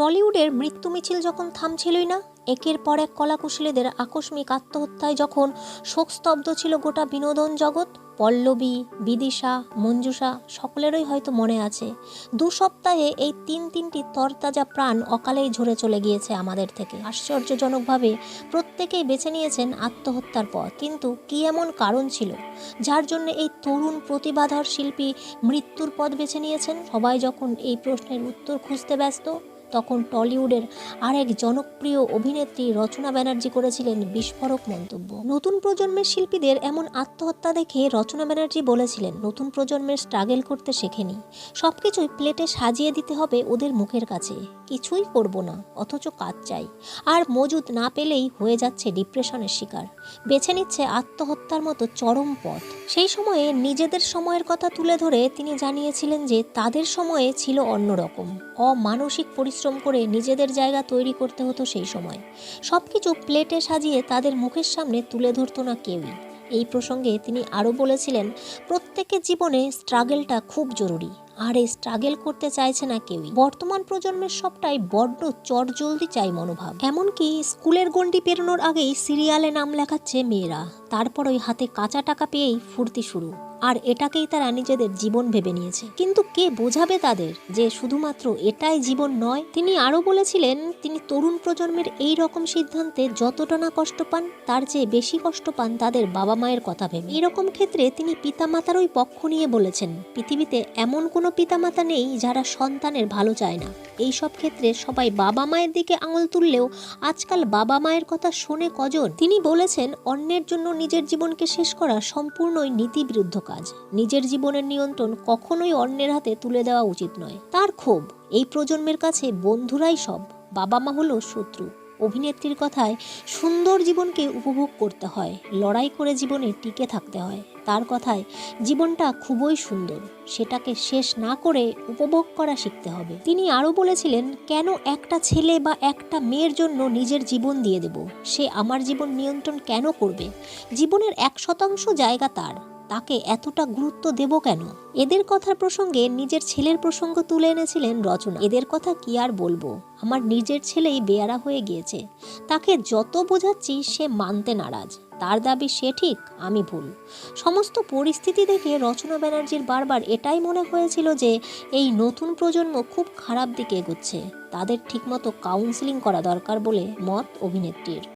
টলিউডের মৃত্যু মিছিল যখন থামছিলই না, একের পর এক কলাকুশলীদের আকস্মিক আত্মহত্যায় যখন শোকস্তব্ধ ছিল গোটা বিনোদন জগৎ, পল্লবী, বিদিশা, মঞ্জুষা, সকলেরই হয়তো মনে আছে, দু সপ্তাহে এই তিন তিনটি তরতাজা প্রাণ অকালেই ঝরে চলে গিয়েছে আমাদের থেকে। আশ্চর্যজনকভাবে প্রত্যেকেই বেছে নিয়েছেন আত্মহত্যার পথ, কিন্তু কি এমন কারণ ছিল? যার জন্য এই তরুণ প্রতিভাধর শিল্পী মৃত্যুর পথ বেছে নিয়েছেন? সবাই যখন এই প্রশ্নের উত্তর খুঁজতে ব্যস্ত তখন টলিউডের আরেক জনপ্রিয় অভিনেত্রী রচনা ব্যানার্জি করেছিলেন বিস্ফোরক মন্তব্য। নতুন প্রজন্মের শিল্পীদের এমন আত্মহত্যা দেখে রচনা ব্যানার্জি বলেছিলেন, নতুন প্রজন্মের স্ট্রাগেল করতে শেখেনি। সব কিছুই প্লেটে সাজিয়ে দিতে হবে ওদের মুখের কাছে। কিছুই করব না, অথচ কাজ চাই। আর মজুদ না পেলেই হয়ে যাচ্ছে ডিপ্রেশনের শিকার। বেছে নিচ্ছে আত্মহত্যার মতো চরম পথ। সেই সময়ে নিজেদের সময়ের কথা তুলে ধরে তিনি জানিয়েছিলেন যে, তাদের সময়ে ছিল অন্যরকম। অমানসিক পরিশ্রম করে নিজেদের জায়গা তৈরি করতে হতো সেই সময়। সব কিছু প্লেটে সাজিয়ে তাদের মুখের সামনে তুলে ধরতো না কেউই। এই প্রসঙ্গে তিনি আরও বলেছিলেন প্রত্যেকের জীবনে স্ট্রাগেলটা খুব জরুরি, আর এই স্ট্রাগেল করতে চাইছে না কেউই। বর্তমান প্রজন্মের সবটাই বড্ড চটজলদি চাই মনোভাব। এমনকি স্কুলের গণ্ডি পেরোনোর আগেই সিরিয়ালে নাম লেখাচ্ছে মেয়েরা। তারপর ওই হাতে কাঁচা টাকা পেয়েই ফুর্তি শুরু। আর এটাকেই তারা নিজেদের জীবন ভেবে নিয়েছে। কিন্তু কে বোঝাবে তাদের যে শুধুমাত্র এটাই জীবন নয়? তিনি আরও বলেছিলেন, তিনি তরুণ প্রজন্মের এই রকম সিদ্ধান্তে যতটা না কষ্ট পান, তার চেয়ে বেশি কষ্ট পান তাদের বাবা মায়ের কথা ভেবে। এরকম ক্ষেত্রে তিনি পিতামাতারই পক্ষ নিয়ে বলেছেন, পৃথিবীতে এমন কোনো পিতামাতা নেই যারা সন্তানের ভালো চায় না। এই সব ক্ষেত্রে সবাই বাবা মায়ের দিকে আঙুল তুললেও আজকাল বাবা মায়ের কথা শোনে কজন? তিনি বলেছেন, অন্যের জন্য নিজের জীবনকে শেষ করা সম্পূর্ণই নীতিবিরুদ্ধ কাজ। নিজের জীবনের নিয়ন্ত্রণ কখনোই অন্যের হাতে তুলে দেওয়া উচিত নয়। তার ক্ষোভ, এই প্রজন্মের কাছে বন্ধুরাই সব। বাবা মা হলো শত্রু। অভিনেত্রীর কথায় সুন্দর জীবনকে উপভোগ করতে হয়। লড়াই করে জীবনে টিকে থাকতে হয়। তার কথায়, জীবনটা খুবই সুন্দর। সেটাকে শেষ না করে উপভোগ করা শিখতে হবে। তিনি আরও বলেছিলেন, কেন একটা ছেলে বা একটা মেয়ের জন্য নিজের জীবন দিয়ে দেব? সে আমার জীবন নিয়ন্ত্রণ কেন করবে? জীবনের এক শতাংশ জায়গা তার। তাকে এতটা গুরুত্ব দেব কেন? এদের কথার প্রসঙ্গে নিজের ছেলের প্রসঙ্গ তুলে এনেছিলেন রচনা। এদের কথা কি আর বলব? আমার নিজের ছেলেই বেয়ারা হয়ে গিয়েছে। তাকে যত বোঝাচ্ছি সে মানতে নারাজ। তার দাবি সে ঠিক, আমি ভুল। সমস্ত পরিস্থিতি দেখে রচনা ব্যানার্জির বারবার এটাই মনে হয়েছিল যে এই নতুন প্রজন্ম খুব খারাপ দিকে এগোচ্ছে। তাদের ঠিকমতো কাউন্সিলিং করা দরকার বলে মত অভিনেত্রীর।